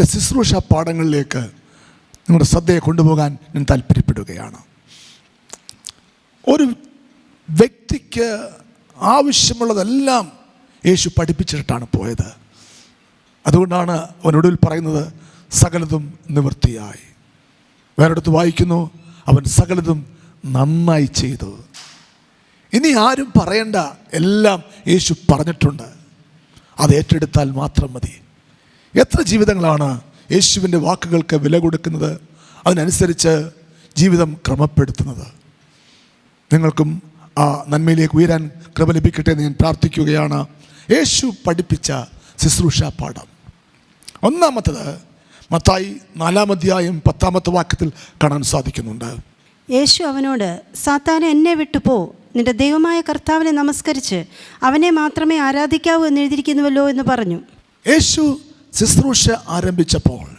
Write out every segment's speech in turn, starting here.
ചില ശുശ്രൂഷ പാഠങ്ങളിലേക്ക് നിങ്ങളുടെ ശ്രദ്ധയെ കൊണ്ടുപോകാൻ ഞാൻ താല്പര്യപ്പെടുകയാണ്. ഒരു വ്യക്തിക്ക് ആവശ്യമുള്ളതെല്ലാം യേശു പഠിപ്പിച്ചിട്ടാണ് പോയത്. അതുകൊണ്ടാണ് അവനൊടുവിൽ പറയുന്നത് സകലതും നിവൃത്തിയായി. വേറെടുത്ത് വായിക്കുന്നു അവൻ സകലതും നന്നായി ചെയ്തു. ഇനി ആരും പറയണ്ട എല്ലാം യേശു പറഞ്ഞിട്ടുണ്ട്. അത് ഏറ്റെടുത്താൽ മാത്രം മതി. എത്ര ജീവിതങ്ങളാണ് യേശുവിന്റെ വാക്കുകൾക്ക് വില കൊടുക്കുന്നത്? അതിനനുസരിച്ച് ജീവിതം ക്രമപ്പെടുത്തുന്നത്. നിങ്ങൾക്കും ആ നന്മയിലേക്ക് ഉയരാൻ കൃപ ലഭിക്കട്ടെ എന്ന് ഞാൻ പ്രാർത്ഥിക്കുകയാണ്. യേശു പഠിപ്പിച്ച ശുശ്രൂഷ പാഠം. ഒന്നാമത്തത് മത്തായി നാലാമധ്യായം പത്താമത്തെ വാക്യത്തിൽ കാണാൻ സാധിക്കുന്നുണ്ട്. യേശു അവനോട് സാത്താൻ എന്നെ വിട്ടുപോ നിന്റെ ദൈവമായ കർത്താവിനെ നമസ്കരിച്ച് അവനെ മാത്രമേ ആരാധിക്കാവൂ എന്ന് എഴുതിയിരിക്കുന്നുവല്ലോ എന്ന് പറഞ്ഞു. യേശു ശുശ്രൂഷ ആരംഭിച്ചപ്പോൾ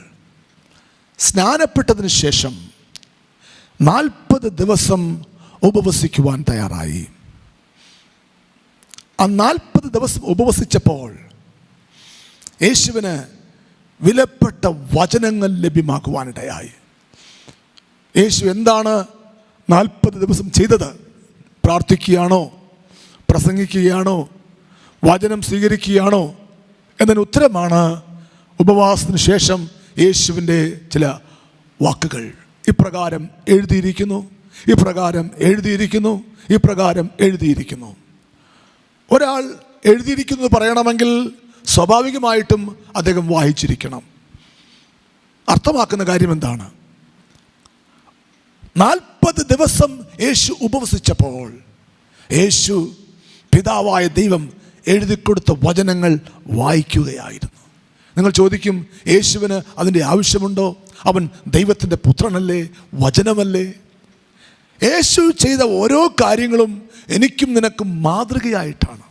സ്നാനപ്പെട്ടതിന് ശേഷം നാൽപ്പത് ദിവസം ഉപവസിക്കുവാൻ തയ്യാറായി. ആ നാൽപ്പത് ദിവസം ഉപവസിച്ചപ്പോൾ യേശുവിന് വിലപ്പെട്ട വചനങ്ങൾ ലഭ്യമാക്കുവാനിടയായി. യേശു എന്താണ് നാൽപ്പത് ദിവസം ചെയ്തത്? പ്രാർത്ഥിക്കുകയാണോ? പ്രസംഗിക്കുകയാണോ? വചനം സ്വീകരിക്കുകയാണോ? എന്നതിന് ഉത്തരമാണ് ഉപവാസത്തിന് ശേഷം യേശുവിന്റെ ചില വാക്കുകൾ. ഇപ്രകാരം എഴുതിയിരിക്കുന്നു ഇപ്രകാരം എഴുതിയിരിക്കുന്നു ഇപ്രകാരം എഴുതിയിരിക്കുന്നു. ഒരാൾ എഴുതിയിരിക്കുന്നത് പറയണമെങ്കിൽ സ്വാഭാവികമായിട്ടും അദ്ദേഹം വായിച്ചിരിക്കണം. അർത്ഥമാക്കുന്ന കാര്യം എന്താണ്? നാൽപ്പത് ദിവസം യേശു ഉപവസിച്ചപ്പോൾ യേശു പിതാവായ ദൈവം എഴുതിക്കൊടുത്ത വചനങ്ങൾ വായിക്കുകയായിരുന്നു. നിങ്ങൾ ചോദിക്കും യേശുവിന് അതിന്റെ ആവശ്യമുണ്ടോ? അവൻ ദൈവത്തിന്റെ പുത്രനല്ലേ? വചനമല്ലേ? യേശു ചെയ്ത ഓരോ കാര്യങ്ങളും എനിക്കും നിനക്കും മാതൃകയായിട്ടാണ്.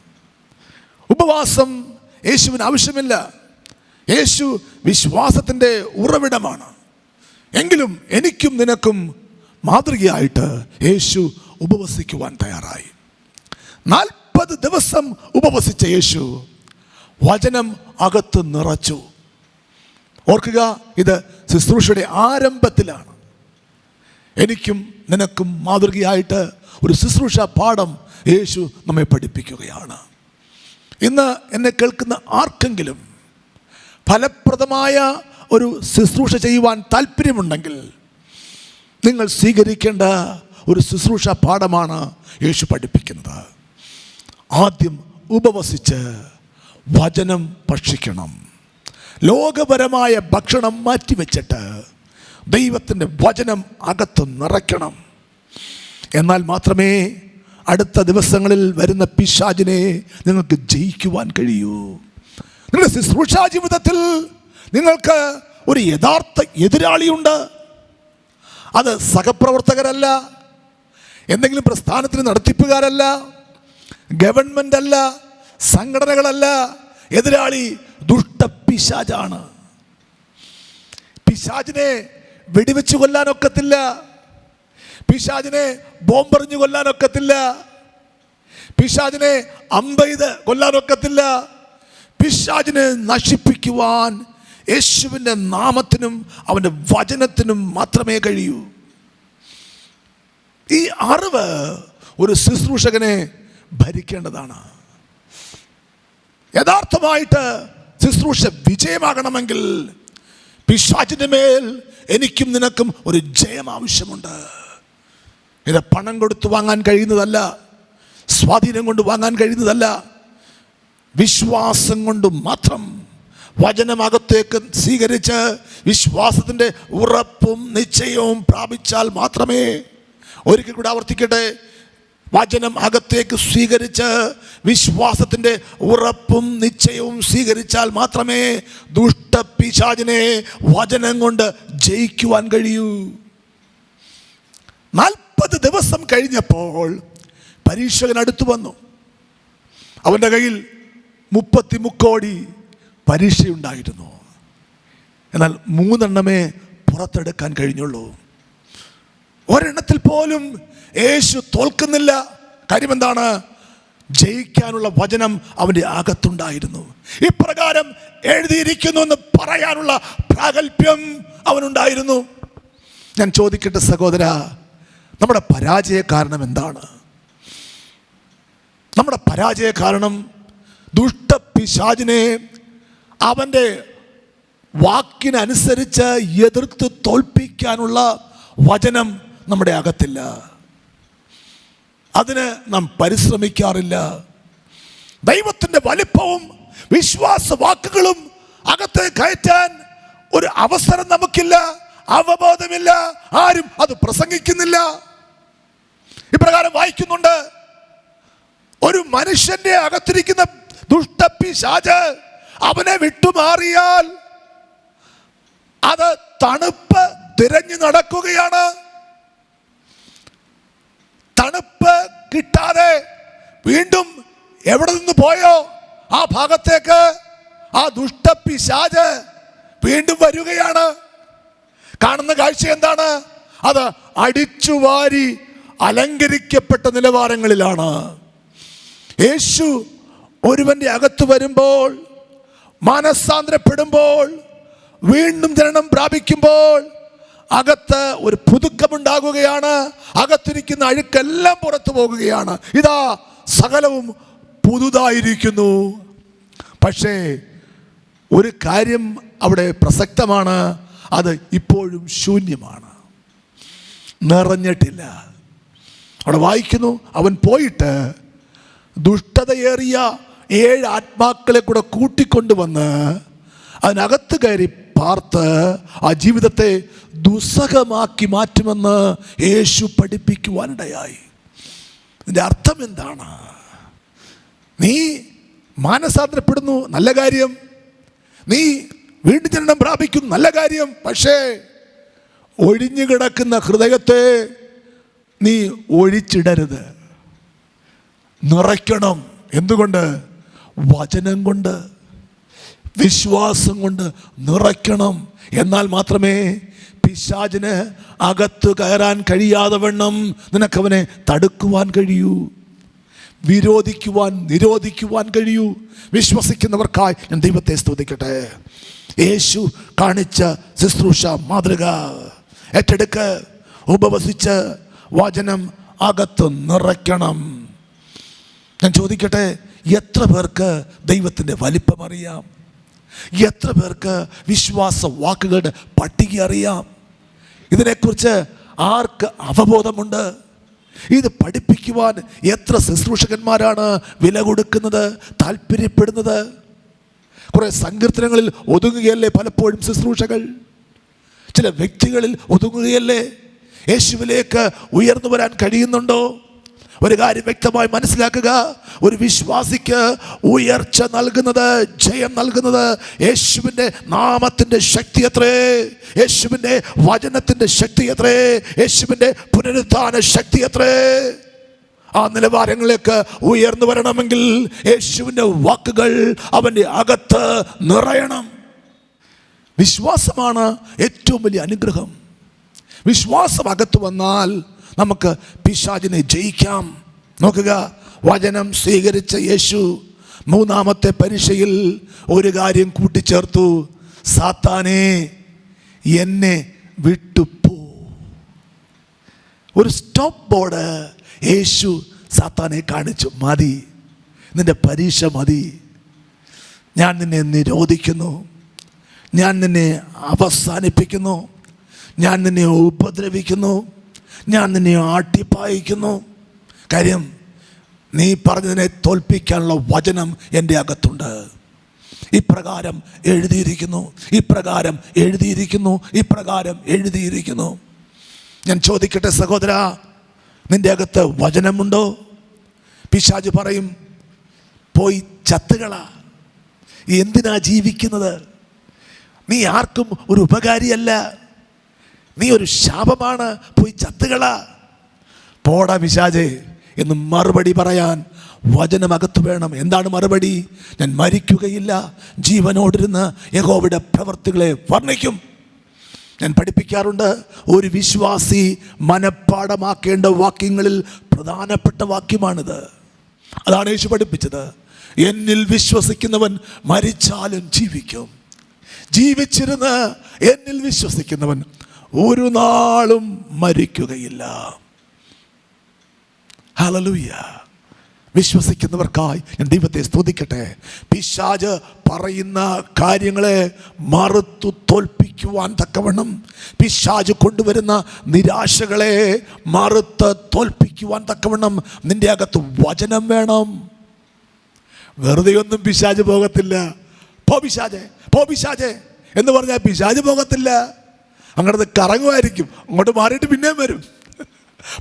ഉപവാസം യേശുവിന് ആവശ്യമില്ല. യേശു വിശ്വാസത്തിന്റെ ഉറവിടമാണ്. എങ്കിലും എനിക്കും നിനക്കും മാതൃകയായിട്ട് യേശു ഉപവസിക്കുവാൻ തയ്യാറായി. നാൽപ്പത് ദിവസം ഉപവസിച്ച യേശു വചനം അകത്ത് നിറച്ചു. ഓർക്കുക ഇത് ശുശ്രൂഷയുടെ ആരംഭത്തിലാണ്. എനിക്കും നിനക്കും മാതൃകയായിട്ട് ഒരു ശുശ്രൂഷ പാഠം യേശു നമ്മെ പഠിപ്പിക്കുകയാണ്. ഇന്ന് എന്നെ കേൾക്കുന്ന ആർക്കെങ്കിലും ഫലപ്രദമായ ഒരു ശുശ്രൂഷ ചെയ്യുവാൻ താല്പര്യമുണ്ടെങ്കിൽ നിങ്ങൾ സ്വീകരിക്കേണ്ട ഒരു ശുശ്രൂഷ പാഠമാണ് യേശു പഠിപ്പിക്കുന്നത്. ആദ്യം ഉപവസിച്ച് വചനം ഭക്ഷിക്കണം. ലോകപരമായ ഭക്ഷണം മാറ്റിവെച്ചിട്ട് ദൈവത്തിന്റെ വചനം അകത്ത് നിറയ്ക്കണം. എന്നാൽ മാത്രമേ അടുത്ത ദിവസങ്ങളിൽ വരുന്ന പിശാചിനെ നിങ്ങൾക്ക് ജയിക്കുവാൻ കഴിയൂ. നിങ്ങളുടെ ശുശ്രൂഷാ ജീവിതത്തിൽ നിങ്ങൾക്ക് ഒരു യഥാർത്ഥ എതിരാളിയുണ്ട്. അത് സഹപ്രവർത്തകരല്ല. എന്തെങ്കിലും പ്രസ്ഥാനത്തിന് നടത്തിപ്പുകാരല്ല. ഗവൺമെന്റ് അല്ല സംഘടനകളല്ല. എതിരാളി ദുഷ്ട പിശാജാണ് പിശാജിനെ വെടിവെച്ച് കൊല്ലാനൊക്കത്തില്ല. പിശാജിനെ ബോംബെറിഞ്ഞു കൊല്ലാനൊക്കത്തില്ല. പിശാജിനെ അമ്പെയ്ത് കൊല്ലാനൊക്കത്തില്ല. പിശാജിനെ നശിപ്പിക്കുവാൻ യേശുവിന്റെ നാമത്തിനും അവന്റെ വചനത്തിനും മാത്രമേ കഴിയൂ. ഈ അറിവ് ഒരു ശുശ്രൂഷകനെ ഭരിക്കേണ്ടതാണ്. യഥാർത്ഥമായിട്ട് ശുശ്രൂഷ വിജയമാകണമെങ്കിൽ പിശാചിന്റെ മേൽ എനിക്കും നിനക്കും ഒരു ജയം ആവശ്യമുണ്ട്. ഇത് പണം കൊടുത്തു വാങ്ങാൻ കഴിയുന്നതല്ല സ്വാധീനം കൊണ്ട് വാങ്ങാൻ കഴിയുന്നതല്ല വിശ്വാസം കൊണ്ട് മാത്രം വചനമകത്തേക്ക് സ്വീകരിച്ച് വിശ്വാസത്തിന്റെ ഉറപ്പും നിശ്ചയവും പ്രാപിച്ചാൽ മാത്രമേ ഒരിക്കൽ കൂടെ ആവർത്തിക്കട്ടെ? വചനം അകത്തേക്ക് സ്വീകരിച്ച് വിശ്വാസത്തിന്റെ ഉറപ്പും നിശ്ചയവും സ്വീകരിച്ചാൽ മാത്രമേ ദുഷ്ടപിശാചിനെ വചനം കൊണ്ട് ജയിക്കുവാൻ കഴിയൂ. നാൽപ്പത് ദിവസം കഴിഞ്ഞപ്പോൾ പരീക്ഷകൻ അടുത്തു വന്നു. അവന്റെ കയ്യിൽ മുപ്പത്തി മുക്കോടി പരീക്ഷയുണ്ടായിരുന്നു. എന്നാൽ മൂന്നെണ്ണമേ പുറത്തെടുക്കാൻ കഴിഞ്ഞുള്ളൂ. ഒരെണ്ണത്തിൽ പോലും യേശു തോൽക്കുന്നില്ല. കാര്യം എന്താണ് ജയിക്കാനുള്ള വചനം അവന്റെ അകത്തുണ്ടായിരുന്നു. ഇപ്രകാരം എഴുതിയിരിക്കുന്നു എന്ന് പറയാനുള്ള പ്രാഗൽഭ്യം അവനുണ്ടായിരുന്നു. ഞാൻ ചോദിക്കട്ടെ സഹോദര നമ്മുടെ പരാജയ കാരണം എന്താണ്? നമ്മുടെ പരാജയ കാരണം ദുഷ്ടപിശാജിനെ അവന്റെ വാക്കിനനുസരിച്ച് എതിർത്ത് തോൽപ്പിക്കാനുള്ള വചനം നമ്മുടെ അകത്തില്ല. അതിന് നാം പരിശ്രമിക്കാറില്ല. ദൈവത്തിന്റെ വലിപ്പവും വിശ്വാസ വാക്കുകളും അകത്ത് കയറ്റാൻ ഒരു അവസരം നമുക്കില്ല അവബോധമില്ല ആരും അത് പ്രസംഗിക്കുന്നില്ല. ഇപ്രകാരം വായിക്കുന്നുണ്ട് ഒരു മനുഷ്യന്റെ അകത്തിരിക്കുന്ന ദുഷ്ടപ്പിശാച് അവനെ വിട്ടുമാറിയാൽ അത് തണുപ്പ് തിരഞ്ഞു നടക്കുകയാണ്. തണുപ്പ് കിട്ടാതെ വീണ്ടും എവിടെ നിന്ന് പോയോ? ആ ഭാഗത്തേക്ക് ആ ദുഷ്ടപ്പിശാച് വീണ്ടും വരികയാണ്. കാണുന്ന കാഴ്ച എന്താണ്? അത് അടിച്ചുവാരി അലങ്കരിക്കപ്പെട്ട നിലവാരങ്ങളിലാണ്. യേശു ഒരുവന്റെ അകത്ത് വരുമ്പോൾ മാനസാന്തരപ്പെടുമ്പോൾ വീണ്ടും ജനനം പ്രാപിക്കുമ്പോൾ അകത്ത് ഒരു പുതുക്കമുണ്ടാകുകയാണ്. അകത്തിരിക്കുന്ന അഴുക്കെല്ലാം പുറത്തു പോകുകയാണ്. ഇതാ സകലവും പുതുതായിരിക്കുന്നു. പക്ഷേ ഒരു കാര്യം അവിടെ പ്രസക്തമാണ്. അത് ഇപ്പോഴും ശൂന്യമാണ്. നിറഞ്ഞിട്ടില്ല. അവിടെ വായിക്കുന്നു അവൻ പോയിട്ട് ദുഷ്ടതയേറിയ ഏഴ് ആത്മാക്കളെ കൂടെ കൂട്ടിക്കൊണ്ടുവന്ന് അതിനകത്ത് കയറി പാർത്ത് ആ ജീവിതത്തെ ദുസ്സഹമാക്കി മാറ്റുമെന്ന് യേശു പഠിപ്പിക്കുവാനിടയായി. ഇതിന്റെ അർത്ഥം എന്താണ്? നീ മാനസാന്തരപ്പെടുന്നു നല്ല കാര്യം. നീ വീണ്ടും ജനനം പ്രാപിക്കുന്നു നല്ല കാര്യം. പക്ഷേ ഒഴിഞ്ഞു കിടക്കുന്ന ഹൃദയത്തെ നീ ഒഴിച്ചിടരുത്. നിറയ്ക്കണം. എന്തുകൊണ്ട്? വചനം കൊണ്ട്. വിശ്വാസം കൊണ്ട് നിറയ്ക്കണം. എന്നാൽ മാത്രമേ പിശാചിന് അകത്ത് കയറാൻ കഴിയാതെ വണ്ണം നിനക്കവനെ തടുക്കുവാൻ കഴിയൂ. വിരോധിക്കുവാൻ നിരോധിക്കുവാൻ കഴിയൂ. വിശ്വസിക്കുന്നവർക്കായി ഞാൻ ദൈവത്തെ സ്തുതിക്കട്ടെ. യേശു കാണിച്ച ശുശ്രൂഷ മാതൃക. ഏറ്റെടുക്ക്. ഉപവസിച്ച് വചനം അകത്ത് നിറയ്ക്കണം. ഞാൻ ചോദിക്കട്ടെ എത്ര പേർക്ക് ദൈവത്തിന്റെ വലിപ്പം അറിയാം എത്ര പേർക്ക് വിശ്വാസ വാക്കുകളുടെ പട്ടിക അറിയാം? ഇതിനെക്കുറിച്ച് ആർക്ക് അവബോധമുണ്ട്? ഇത് പഠിപ്പിക്കുവാൻ എത്ര ശുശ്രൂഷകന്മാരാണ് വില കൊടുക്കുന്നത് താല്പര്യപ്പെടുന്നത്? കുറേ സങ്കീർത്തനങ്ങളിൽ ഒതുങ്ങുകയല്ലേ പലപ്പോഴും ശുശ്രൂഷകൾ? ചില വ്യക്തികളിൽ ഒതുങ്ങുകയല്ലേ? യേശുവിലേക്ക് ഉയർന്നു വരാൻ കഴിയുന്നുണ്ടോ? ഒരു കാര്യം വ്യക്തമായി മനസ്സിലാക്കുക. ഒരു വിശ്വാസിക്ക് ഉയർച്ച നൽകുന്നത് ജയം നൽകുന്നത് യേശുവിന്റെ നാമത്തിന്റെ ശക്തി എത്രേ? യേശുവിന്റെ വചനത്തിന്റെ ശക്തി എത്രേ? യേശുവിന്റെ പുനരുദ്ധാന ശക്തി എത്രേ? ആ നിലവാരങ്ങളിലേക്ക് ഉയർന്നു വരണമെങ്കിൽ യേശുവിന്റെ വാക്കുകൾ അവന്റെ അകത്ത് നിറയണം. വിശ്വാസമാണ് ഏറ്റവും വലിയ അനുഗ്രഹം. വിശ്വാസം അകത്ത് വന്നാൽ നമുക്ക് പിശാചിനെ ജയിക്കാം. നോക്കുക വചനം സ്വീകരിച്ച യേശു മൂന്നാമത്തെ പരീക്ഷയിൽ ഒരു കാര്യം കൂട്ടിച്ചേർത്തു. സാത്താനെ എന്നെ വിട്ടുപോ. ഒരു സ്റ്റോപ്പ് ബോർഡ് യേശു സാത്താനെ കാണിച്ചു. മതി. നിന്റെ പരീക്ഷ മതി. ഞാൻ നിന്നെ നിരോധിക്കുന്നു. ഞാൻ നിന്നെ അവസാനിപ്പിക്കുന്നു. ഞാൻ നിന്നെ ഉപദ്രവിക്കുന്നു. ഞാൻ നിന്നെ ആട്ടിപ്പായിക്കുന്നു കാര്യം നീ പറഞ്ഞതിനെ തോൽപ്പിക്കാനുള്ള വചനം എന്റെ അകത്തുണ്ട്. ഇപ്രകാരം എഴുതിയിരിക്കുന്നു ഇപ്രകാരം എഴുതിയിരിക്കുന്നു ഇപ്രകാരം എഴുതിയിരിക്കുന്നു. ഞാൻ ചോദിക്കട്ടെ സഹോദര നിന്റെ അകത്ത് വചനമുണ്ടോ? പിശാജ് പറയും പോയി ചത്തുകള. എന്തിനാ ജീവിക്കുന്നത്? നീ ആർക്കും ഒരു ഉപകാരിയല്ല. നീ ഒരു ശാപമാണ് പോയി ചത്തുകള. പോടാ വിശാജേ എന്ന് മറുപടി പറയാൻ വചനമകത്ത് വേണം. എന്താണ് മറുപടി? ഞാൻ മരിക്കുകയില്ല ജീവനോടിരുന്ന് യഹോവയുടെ പ്രവർത്തികളെ വർണിക്കും. ഞാൻ പഠിപ്പിക്കാറുണ്ട് ഒരു വിശ്വാസി മനഃപ്പാടമാക്കേണ്ട വാക്യങ്ങളിൽ പ്രധാനപ്പെട്ട വാക്യമാണിത്. അതാണ് യേശു പഠിപ്പിച്ചത്. എന്നിൽ വിശ്വസിക്കുന്നവൻ മരിച്ചാലും ജീവിക്കും. ജീവിച്ചിരുന്ന് എന്നിൽ വിശ്വസിക്കുന്നവൻ ഒരു നാളും മരിക്കുകയില്ല. ഹലലൂയ വിശ്വസിക്കുന്നവർക്കായി ഞാൻ ദൈവത്തെ സ്തുതിക്കട്ടെ. പിശാജ് പറയുന്ന കാര്യങ്ങളെ മറുത്തു തോൽപ്പിക്കുവാൻ തക്കവണ്ണം. പിശാജ് കൊണ്ടുവരുന്ന നിരാശകളെ മറുത്ത് തോൽപ്പിക്കുവാൻ തക്കവണ്ണം. നിന്റെ അകത്ത് വചനം വേണം. വെറുതെ ഒന്നും പിശാജ് പോകത്തില്ല. പോ പിശാജെ പോ പിശാജെ എന്ന് പറഞ്ഞാൽ പിശാജ് പോകത്തില്ല. അങ്ങോട്ട് കറങ്ങുമായിരിക്കും. അങ്ങോട്ട് മാറിയിട്ട് പിന്നെയും വരും.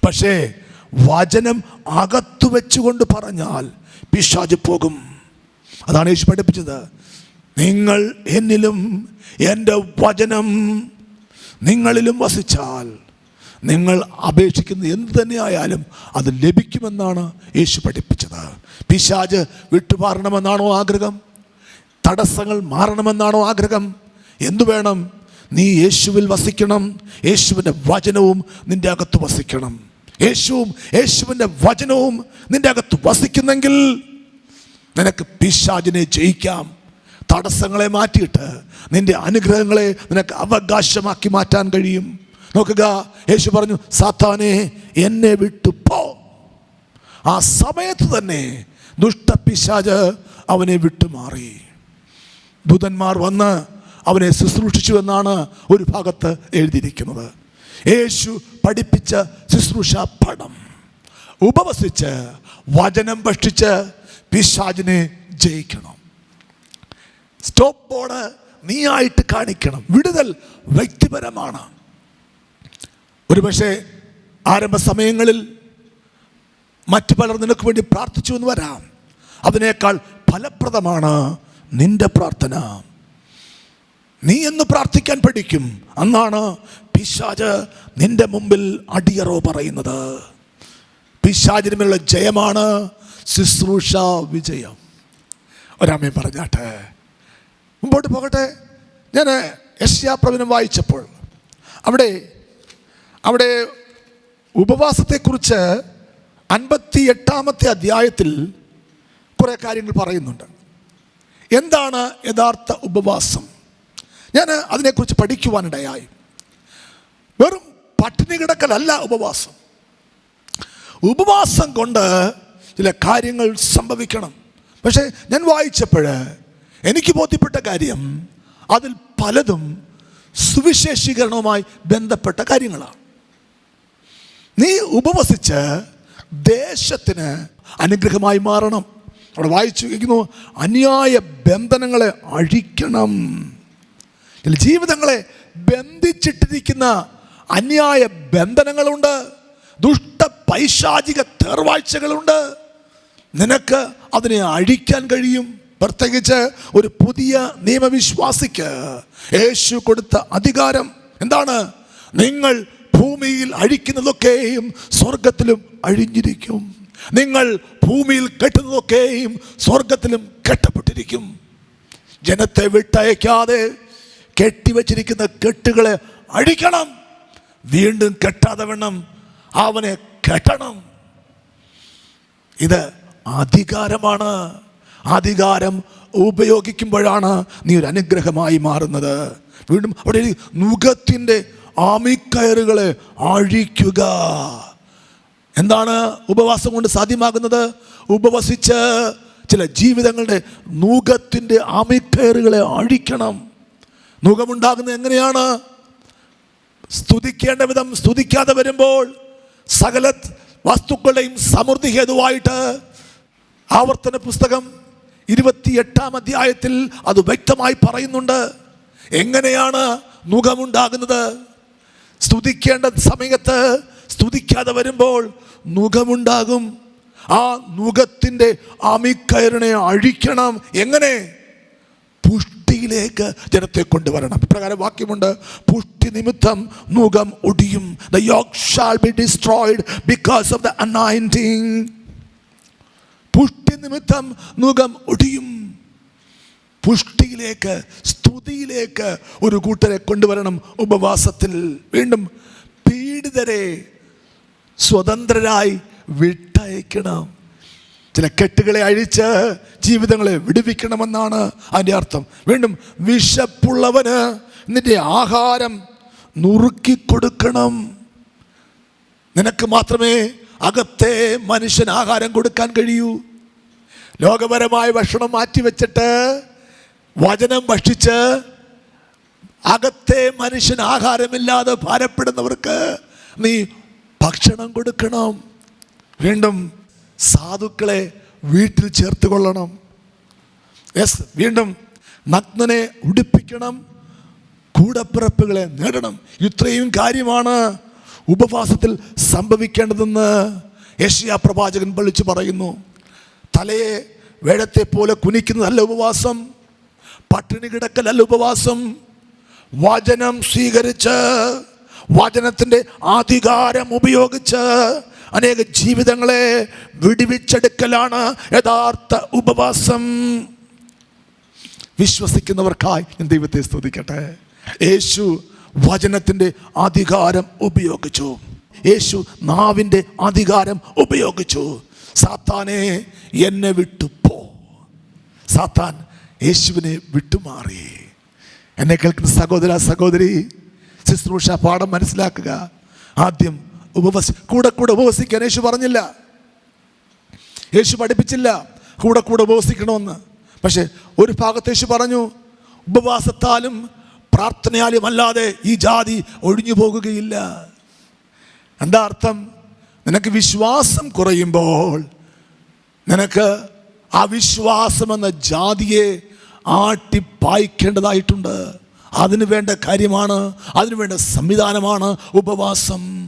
പക്ഷേ വചനം അകത്തു വെച്ചുകൊണ്ട് പറഞ്ഞാൽ പിശാജ് പോകും. അതാണ് യേശു പഠിപ്പിച്ചത്. നിങ്ങൾ എന്നിലും എന്റെ വചനം നിങ്ങളിലും വസിച്ചാൽ നിങ്ങൾ അപേക്ഷിക്കുന്ന എന്ത് തന്നെയായാലും അത് ലഭിക്കുമെന്നാണ് യേശു പഠിപ്പിച്ചത്. പിശാജ് വിട്ടുമാറണമെന്നാണോ ആഗ്രഹം? തടസ്സങ്ങൾ മാറണമെന്നാണോ ആഗ്രഹം? എന്തു വേണം? നീ യേശുവിൽ വസിക്കണം യേശുവിന്റെ വചനവും നിന്റെ അകത്ത് വസിക്കണം. യേശുവും യേശുവിന്റെ വചനവും നിന്റെ അകത്ത് വസിക്കുന്നെങ്കിൽ നിനക്ക് പിശാചിനെ ജയിക്കാം. തടസ്സങ്ങളെ മാറ്റിയിട്ട് നിന്റെ അനുഗ്രഹങ്ങളെ നിനക്ക് അവകാശമാക്കി മാറ്റാൻ കഴിയും. നോക്കുക യേശു പറഞ്ഞു സാത്താനെ എന്നെ വിട്ടു പോ. ആ സമയത്ത് തന്നെ ദുഷ്ടപിശാജ് അവനെ വിട്ടുമാറി. ദൂതന്മാർ വന്ന് അവനെ ശുശ്രൂഷിച്ചു എന്നാണ് ഒരു ഭാഗത്ത് എഴുതിയിരിക്കുന്നത്. യേശു പഠിപ്പിച്ച ശുശ്രൂഷ പടം. ഉപവസിച്ച് വചനം ഭക്ഷിച്ച് പിശാജിനെ ജയിക്കണം. സ്റ്റോപ്പ് ബോർഡ് നീയായിട്ട് കാണിക്കണം. വിടുതൽ വ്യക്തിപരമാണ്. ഒരുപക്ഷെ ആരംഭ സമയങ്ങളിൽ മറ്റു പലർ നിനക്ക് വേണ്ടി പ്രാർത്ഥിച്ചു എന്ന് വരാം. അതിനേക്കാൾ ഫലപ്രദമാണ് നിന്റെ പ്രാർത്ഥന. നീ എന്ന് പ്രാർത്ഥിക്കാൻ പഠിക്കും. അന്നാണ് പിശാജ് നിന്റെ മുമ്പിൽ അടിയറോ പറയുന്നത്. പിശാചിനുമുള്ള ജയമാണ് ശുശ്രൂഷ വിജയം. ഒരാമയും പറഞ്ഞാട്ടെ. മുമ്പോട്ട് പോകട്ടെ. ഞാൻ യശ്യാപ്രവനം വായിച്ചപ്പോൾ അവിടെ അവിടെ ഉപവാസത്തെക്കുറിച്ച് അൻപത്തി എട്ടാമത്തെ അധ്യായത്തിൽ കുറേ കാര്യങ്ങൾ പറയുന്നുണ്ട്. എന്താണ് യഥാർത്ഥ ഉപവാസം? ഞാൻ അതിനെക്കുറിച്ച് പഠിക്കുവാനിടയായി. വെറും പട്ടിണി കിടക്കലല്ല ഉപവാസം. ഉപവാസം കൊണ്ട് ചില കാര്യങ്ങൾ സംഭവിക്കണം. പക്ഷേ ഞാൻ വായിച്ചപ്പോൾ എനിക്ക് ബോധ്യപ്പെട്ട കാര്യം അതിൽ പലതും സുവിശേഷീകരണവുമായി ബന്ധപ്പെട്ട കാര്യങ്ങളാണ്. നീ ഉപവസിച്ച് ദേശത്തിന് അനുഗ്രഹമായി മാറണം. അവിടെ വായിച്ചു ഇരിക്കുന്നു അന്യായ ബന്ധനങ്ങളെ അഴിക്കണം. ചില ജീവിതങ്ങളെ ബന്ധിച്ചിട്ടിരിക്കുന്ന അന്യായ ബന്ധനങ്ങളുണ്ട്. ദുഷ്ട പൈശാചിക തേർവാഴ്ചകളുണ്ട്. നിനക്ക് അതിനെ അഴിക്കാൻ കഴിയും. പ്രത്യേകിച്ച് ഒരു പുതിയ നിയമവിശ്വാസിക്ക് യേശു കൊടുത്ത അധികാരം എന്താണ്? നിങ്ങൾ ഭൂമിയിൽ അഴിക്കുന്നതൊക്കെയും സ്വർഗത്തിലും അഴിഞ്ഞിരിക്കും. നിങ്ങൾ ഭൂമിയിൽ കെട്ടുന്നതൊക്കെയും സ്വർഗത്തിലും കെട്ടപ്പെട്ടിരിക്കും. ജനത്തെ വിട്ടയക്കാതെ കെട്ടിവച്ചിരിക്കുന്ന കെട്ടുകളെ അഴിക്കണം വീണ്ടും കെട്ടാതെ വേണം അവനെ കെട്ടണം. ഇത് അധികാരമാണ്. അധികാരം ഉപയോഗിക്കുമ്പോഴാണ് നീ ഒരു അനുഗ്രഹമായി മാറുന്നത്. വീണ്ടും അവിടെ മുഖത്തിന്റെ ആമിക്കയറുകളെ അഴിക്കുക. എന്താണ് ഉപവാസം കൊണ്ട് സാധ്യമാകുന്നത്? ഉപവസിച്ച് ചില ജീവിതങ്ങളുടെ നൂകത്തിന്റെ ആമിക്കയറുകളെ അഴിക്കണം. നുകമുണ്ടാകുന്നത് എങ്ങനെയാണ്? സ്തുതിക്കേണ്ട വിധം സ്തുതിക്കാതെ വരുമ്പോൾ സകല വസ്തുക്കളുടെയും സമൃദ്ധി ഹേതുവായിട്ട് ആവർത്തന പുസ്തകം ഇരുപത്തിയെട്ടാം അധ്യായത്തിൽ അത് വ്യക്തമായി പറയുന്നുണ്ട്. എങ്ങനെയാണ് നുഖമുണ്ടാകുന്നത് സ്തുതിക്കേണ്ട സമയത്ത് സ്തുതിക്കാതെ വരുമ്പോൾ നുഖമുണ്ടാകും ആ നുഖത്തിന്റെ അമിക്കയറിനെ അഴിക്കണം. എങ്ങനെ? പുഷ്ടിയിലേക്ക് ജനത്തെ കൊണ്ടുവരണം. ഇപ്രകാരം വാക്യമുണ്ട് പുഷ്ടി നിമിത്തം മുഖം ഒടിയും. The yoke shall be destroyed because of the anointing പുഷ്ടി നിമിത്തം മുഖം ഒടിയും. പുഷ്ടിയിലേക്ക് സ്തുതിയിലേക്ക് ഒരു കൂട്ടരെ കൊണ്ടുവരണം ഉപവാസത്തിൽ. വീണ്ടും പീഡിതരെ സ്വതന്ത്രരായി വിട്ടയക്കണം. ചില കെട്ടുകളെ അഴിച്ച് ജീവിതങ്ങളെ വിടുവിക്കണമെന്നാണ് അതിന്റെ അർത്ഥം. വീണ്ടും വിശപ്പുള്ളവന് നിന്റെ ആഹാരം നുറുക്കി കൊടുക്കണം. നിനക്ക് മാത്രമേ അകത്തെ മനുഷ്യൻ ആഹാരം കൊടുക്കാൻ കഴിയൂ. ലോകപരമായ ഭക്ഷണം മാറ്റിവെച്ചിട്ട് വചനം ഭക്ഷിച്ച് അകത്തെ മനുഷ്യൻ ആഹാരമില്ലാതെ ഭാരപ്പെടുന്നവർക്ക് നീ ഭക്ഷണം കൊടുക്കണം. വീണ്ടും സാധുക്കളെ വീട്ടിൽ ചേർത്ത് കൊള്ളണം യെസ് വീണ്ടും നഗ്നനെ ഉടുപ്പിക്കണം. കൂടപ്പിറപ്പുകളെ നേടണം. ഇത്രയും കാര്യമാണ് ഉപവാസത്തിൽ സംഭവിക്കേണ്ടതെന്ന് യഷ്യാ പ്രവാചകൻ വിളിച്ചു പറയുന്നു. തലയെ വേഴത്തെ പോലെ കുനിക്കുന്നതല്ല ഉപവാസം. പട്ടിണി കിടക്കലല്ല ഉപവാസം. വചനം സ്വീകരിച്ച് വചനത്തിന്റെ അധികാരം ഉപയോഗിച്ച് അനേക ജീവിതങ്ങളെ വിടുവിച്ചെടുക്കലാണ് യഥാർത്ഥ ഉപവാസം. വിശ്വസിക്കുന്നവർക്കായി ഞാൻ ദൈവത്തെ സ്തുതിക്കട്ടെ. യേശു വചനത്തിന്റെ അധികാരം ഉപയോഗിച്ചു. യേശു നാവിന്റെ അധികാരം ഉപയോഗിച്ചു. സാത്താനെ എന്നെ വിട്ടുപോ. സാത്താൻ യേശുവിനെ വിട്ടുമാറി. എന്നെ കേൾക്കുന്ന സഹോദര സഹോദരി ശുശ്രൂഷ പാഠം മനസ്സിലാക്കുക. ആദ്യം ഉപവസി കൂടെ കൂടെ ഉപവസിക്കാൻ യേശു പറഞ്ഞില്ല. യേശു പഠിപ്പിച്ചില്ല. കൂടെ കൂടെ ഉപവസിക്കണമെന്ന്. പക്ഷേ ഒരു ഭാഗത്ത് യേശു പറഞ്ഞു ഉപവാസത്താലും പ്രാർത്ഥനയാലും അല്ലാതെ ഈ ജാതി ഒഴിഞ്ഞു പോകുകയില്ല. എന്താ അർത്ഥം? നിനക്ക് വിശ്വാസം കുറയുമ്പോൾ നിനക്ക് അവിശ്വാസം എന്ന ജാതിയെ ആട്ടിപ്പായിക്കേണ്ടതായിട്ടുണ്ട് അതിനു വേണ്ട കാര്യമാണ് അതിനു വേണ്ട സംവിധാനമാണ് ഉപവാസം.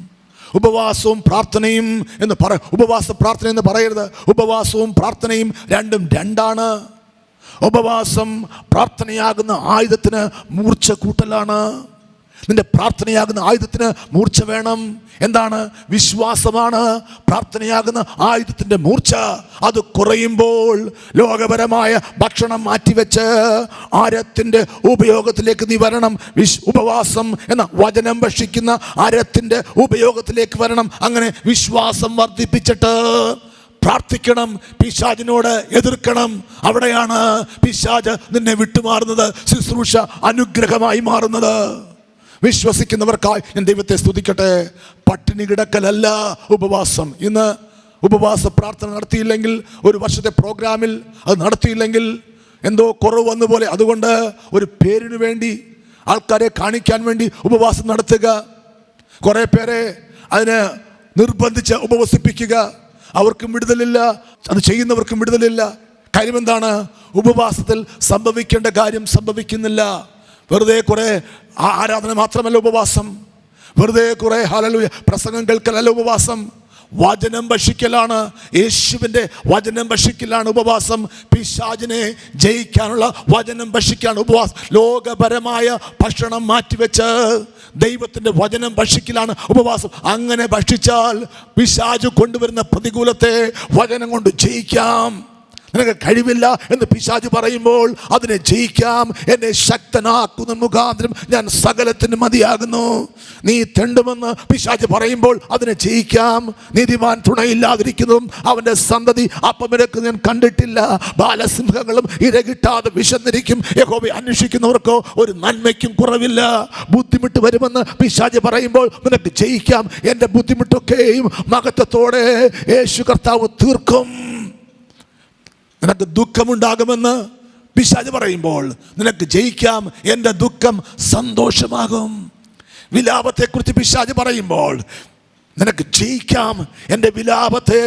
ഉപവാസവും പ്രാർത്ഥനയും എന്ന് പറ ഉപവാസ പ്രാർത്ഥന എന്ന് പറയരുത്. ഉപവാസവും പ്രാർത്ഥനയും രണ്ടും രണ്ടാണ്. ഉപവാസം പ്രാർത്ഥനയാകുന്ന ആയുധത്തിന് മൂർച്ച കൂട്ടലാണ് നിന്റെ പ്രാർത്ഥനയാകുന്ന ആയുധത്തിന് മൂർച്ച വേണം. എന്താണ്? വിശ്വാസമാണ്. പ്രാർത്ഥനയാകുന്ന ആയുധത്തിന്റെ മൂർച്ച അത് കുറയുമ്പോൾ ലോകപരമായ ഭക്ഷണം മാറ്റിവെച്ച് ആരത്തിന്റെ ഉപയോഗത്തിലേക്ക് നീ വരണം. വിശ് ഉപവാസം എന്ന വചനം ഭക്ഷിക്കുന്ന ആരത്തിന്റെ ഉപയോഗത്തിലേക്ക് വരണം. അങ്ങനെ വിശ്വാസം വർദ്ധിപ്പിച്ചിട്ട് പ്രാർത്ഥിക്കണം. പിശാജിനോട് എതിർക്കണം. അവിടെയാണ് പിശാജ് നിന്നെ വിട്ടുമാറുന്നത്. ശുശ്രൂഷ അനുഗ്രഹമായി മാറുന്നത്. വിശ്വസിക്കുന്നവർക്കായി ഞാൻ ദൈവത്തെ സ്തുതിക്കട്ടെ. പട്ടിണി കിടക്കലല്ല ഉപവാസം. ഇന്ന് ഉപവാസ പ്രാർത്ഥന നടത്തിയില്ലെങ്കിൽ ഒരു വർഷത്തെ പ്രോഗ്രാമിൽ അത് നടത്തിയില്ലെങ്കിൽ എന്തോ കുറവ് വന്ന പോലെ. അതുകൊണ്ട് ഒരു പേരിന് വേണ്ടി ആൾക്കാരെ കാണിക്കാൻ വേണ്ടി ഉപവാസം നടത്തുക. കുറേ പേരെ അതിന് നിർബന്ധിച്ച് ഉപവസിപ്പിക്കുക. അവർക്കും വിടുതലില്ല. അത് ചെയ്യുന്നവർക്കും വിടുതലില്ല. കാര്യമെന്താണ് ഉപവാസത്തിൽ സംഭവിക്കേണ്ട കാര്യം സംഭവിക്കുന്നില്ല. വെറുതെ കുറെ ആരാധന മാത്രമല്ല ഉപവാസം. വെറുതെ കുറെ ഹലലു പ്രസംഗം കേൾക്കലല്ല ഉപവാസം. വചനം ഭക്ഷിക്കലാണ്. യേശുവിന്റെ വചനം ഭക്ഷിക്കലാണ് ഉപവാസം. പിശാജിനെ ജയിക്കാനുള്ള വചനം ഭക്ഷിക്കാൻ ഉപവാസം. ലോകപരമായ ഭക്ഷണം മാറ്റിവെച്ച് ദൈവത്തിന്റെ വചനം ഭക്ഷിക്കലാണ് ഉപവാസം. അങ്ങനെ ഭക്ഷിച്ചാൽ പിശാജ് കൊണ്ടുവരുന്ന പ്രതികൂലത്തെ വചനം കൊണ്ട് ജയിക്കാം. നിനക്ക് കഴിവില്ല എന്ന് പിശാജ് പറയുമ്പോൾ അതിനെ ജയിക്കാം. എന്നെ ശക്തനാക്കുന്ന മുഖാന്തരം ഞാൻ സകലത്തിന് മതിയാകുന്നു. നീ തെണ്ടുമെന്ന് പിശാജ് പറയുമ്പോൾ അതിനെ ജയിക്കാം. നീതിമാൻ തുണയില്ലാതിരിക്കുന്നതും അവന്റെ സന്തതി അപ്പമിരക്ക് ഞാൻ കണ്ടിട്ടില്ല. ബാലസിംഹങ്ങളും ഇരകിട്ടാതെ വിശന്നിരിക്കും. യഹോബി അന്വേഷിക്കുന്നവർക്കോ ഒരു നന്മയ്ക്കും കുറവില്ല. ബുദ്ധിമുട്ട് വരുമെന്ന് പിശാജ് പറയുമ്പോൾ നിനക്ക് ജയിക്കാം. എന്റെ ബുദ്ധിമുട്ടൊക്കെയും മഹത്വത്തോടെ യേശു കർത്താവ് തീർക്കും. നിനക്ക് ദുഃഖമുണ്ടാകുമെന്ന് പിശാജ് പറയുമ്പോൾ നിനക്ക് ജയിക്കാം എന്റെ ദുഃഖം സന്തോഷമാകും. വിലാപത്തെക്കുറിച്ച് പിശാജ് പറയുമ്പോൾ നിനക്ക് ജയിക്കാം എന്റെ വിലാപത്തെ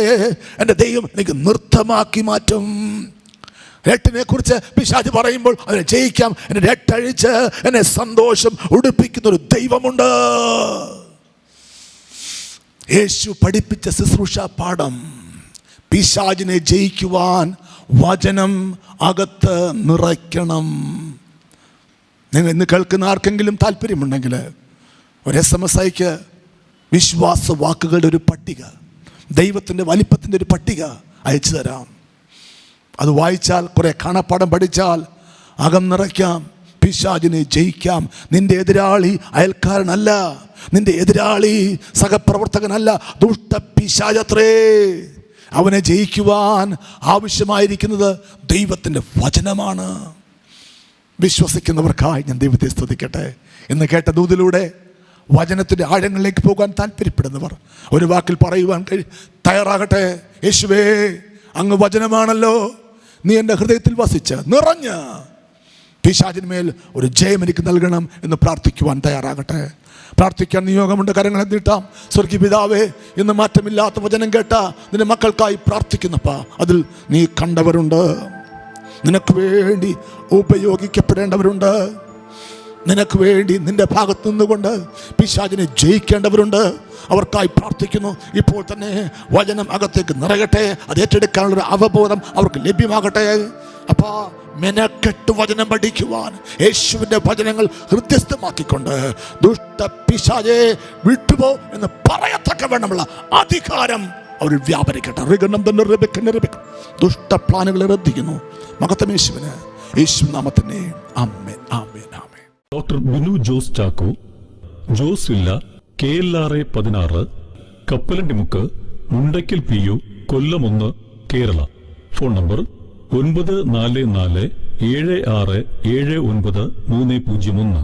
എന്റെ ദൈവം എനിക്ക് നൃത്തമാക്കി മാറ്റും. രട്ടിനെ കുറിച്ച് പിശാജ് പറയുമ്പോൾ അതിനെ ജയിക്കാം എന്നെ രട്ടഴിച്ച് എന്നെ സന്തോഷം ഉടുപ്പിക്കുന്ന ഒരു ദൈവമുണ്ട്. യേശു പഠിപ്പിച്ച ശുശ്രൂഷ പാഠം പിശാജിനെ ജയിക്കുവാൻ വചനം അകത്ത് നിറയ്ക്കണം. നിങ്ങൾ ഇന്ന് കേൾക്കുന്ന ആർക്കെങ്കിലും താല്പര്യമുണ്ടെങ്കിൽ ഒരു എസ് എം എസ് ഐക്ക് വിശ്വാസ വാക്കുകളുടെ ഒരു പട്ടിക ദൈവത്തിന്റെ വലിപ്പത്തിന്റെ ഒരു പട്ടിക അയച്ചു തരാം. അത് വായിച്ചാൽ കുറേ കാണപ്പാടം പഠിച്ചാൽ അകം നിറയ്ക്കാം പിശാജിനെ ജയിക്കാം. നിന്റെ എതിരാളി അയൽക്കാരനല്ല നിന്റെ എതിരാളി സഹപ്രവർത്തകനല്ല ദുഷ്ട പിശാചത്രേ. അവനെ ജയിക്കുവാൻ ആവശ്യമായിരിക്കുന്നത് ദൈവത്തിന്റെ വചനമാണ്. വിശ്വസിക്കുന്നവർക്കായി ഞാൻ ദൈവത്തെ സ്തുതിക്കട്ടെ. എന്ന് കേട്ട ദൂതിലൂടെ വചനത്തിന്റെ ആഴങ്ങളിലേക്ക് പോകാൻ താല്പര്യപ്പെടുന്നവർ ഒരു വാക്കിൽ പറയുവാൻ കഴി തയ്യാറാകട്ടെ. യേശുവേ അങ്ങ് വചനമാണല്ലോ. നീ എന്റെ ഹൃദയത്തിൽ വസിച്ച് നിറഞ്ഞ് പിശാചിന്മേൽ ഒരു ജയം എനിക്ക് നൽകണം എന്ന് പ്രാർത്ഥിക്കുവാൻ തയ്യാറാകട്ടെ. പ്രാർത്ഥിക്കാൻ നിയോഗമുണ്ട് കരങ്ങൾ നീട്ടാം സ്വർഗീയ പിതാവേ ഇന്ന് മാറ്റമില്ലാത്ത വചനം കേട്ട നിന്റെ മക്കൾക്കായി പ്രാർത്ഥിക്കുന്നപ്പാ അതിൽ നീ കണ്ടവരുണ്ട്. നിനക്ക് വേണ്ടി ഉപയോഗിക്കപ്പെടേണ്ടവരുണ്ട്. നിനക്ക് വേണ്ടി നിന്റെ ഭാഗത്ത് നിന്നുകൊണ്ട് പിശാചിനെ ജയിക്കേണ്ടവരുണ്ട്. അവർക്കായി പ്രാർത്ഥിക്കുന്നു. ഇപ്പോൾ തന്നെ വചനം അകത്തേക്ക് നിറയട്ടെ. അത് ഏറ്റെടുക്കാനുള്ള ഒരു അവബോധം അവർക്ക് ലഭ്യമാകട്ടെ. അപ്പാ മെനക്കെട്ട് വചനം പഠിക്കുവാൻ യേശുവിന്റെ വചനങ്ങൾ ഹൃദ്യസ്ഥമാക്കിക്കൊണ്ട് ദുഷ്ട പിശാചെ വിട്ടുപോ എന്ന് പറയത്തക്ക വേണമുള്ള അധികാരം അവർ വ്യാപരിക്കട്ടെ. റിഗണം തന്നെ റബിക്കന്നെ റബിക്കും. ദുഷ്ട പ്ലാനുകളെ റദ്ദിക്കുന്നു. മകത്തം യേശുവിന്. യേശു നാമത്തിനെ. അമ്മേ ആമേൻ ആമേൻ. Doctor Binu Jose Chacko Jose villa K L R A പതിനാറ് കപ്പലണ്ടിമുക്ക് മുണ്ടയ്ക്കൽ പി യു കൊല്ലം ഒന്ന് കേരള. ഫോൺ നമ്പർ ഒൻപത് നാല് നാല് ഏഴ് ആറ് ഏഴ് ഒൻപത് മൂന്ന് പൂജ്യം ഒന്ന്.